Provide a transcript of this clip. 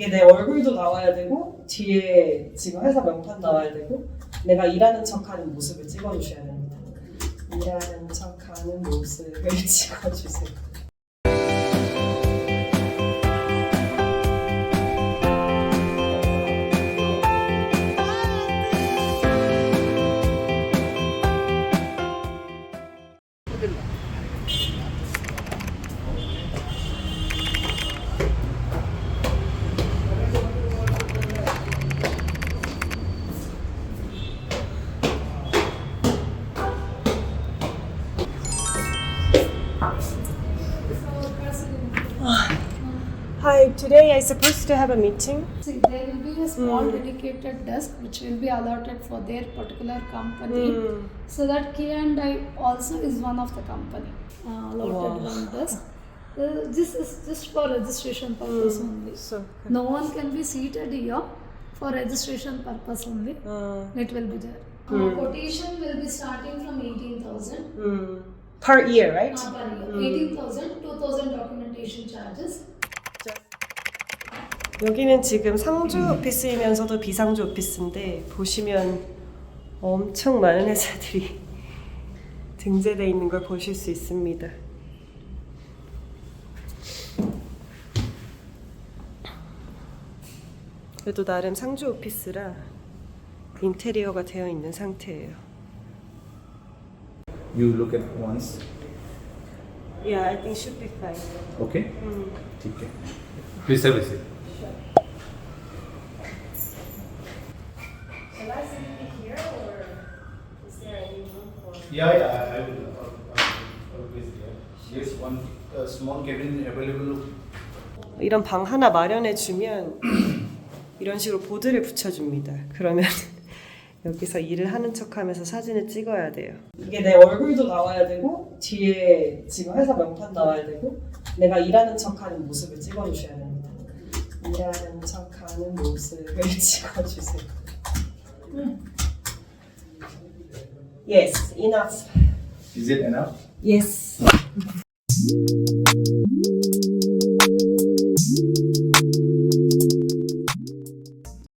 이게 내 얼굴도 나와야 되고 뒤에 지금 회사 명판 나와야 되고 내가 일하는 척하는 모습을 찍어주셔야 됩니다. 일하는 척하는 모습을 찍어주세요. Hi, today I supposed to have a meeting. See, there will be a small dedicated desk which will be allotted for their particular company. Hmm. So that K and I also is one of the company uh, allotted Wow. one desk. Uh, this is just for registration purpose Hmm. only. So, No one can be seated here for registration purpose only. uh, It will be there. Hmm. Uh, quotation will be starting from 18,000 mm, per year, right? uh, per year. Hmm. 18,000, 2,000 documentation charges. 여기는 지금 상주 오피스이면서도 비상주 오피스인데 보시면 엄청 많은 회사들이 등재되어 있는 걸 보실 수 있습니다. 그래도 나름 상주 오피스라 인테리어가 되어 있는 상태예요. You look at once. Yeah, I think should be fine. Okay. ठीक है. Please have a seat. Shall I sit here or is there any room for? Yeah, yeah, I will. uh, Always there. Yes, one uh, small cabin available. 이런 방 하나 마련해 주면 이런 식으로 보드를 붙여줍니다. 그러면 여기서 일을 하는 척하면서 사진을 찍어야 돼요. 이게 내 얼굴도 나와야 되고 뒤에 지금 회사 명판 나와야 되고 내가 일하는 척하는 모습을 찍어주셔야 됩니다. 일하는 척하는 모습을 찍어주세요. Yes, enough. Is it enough? Yes.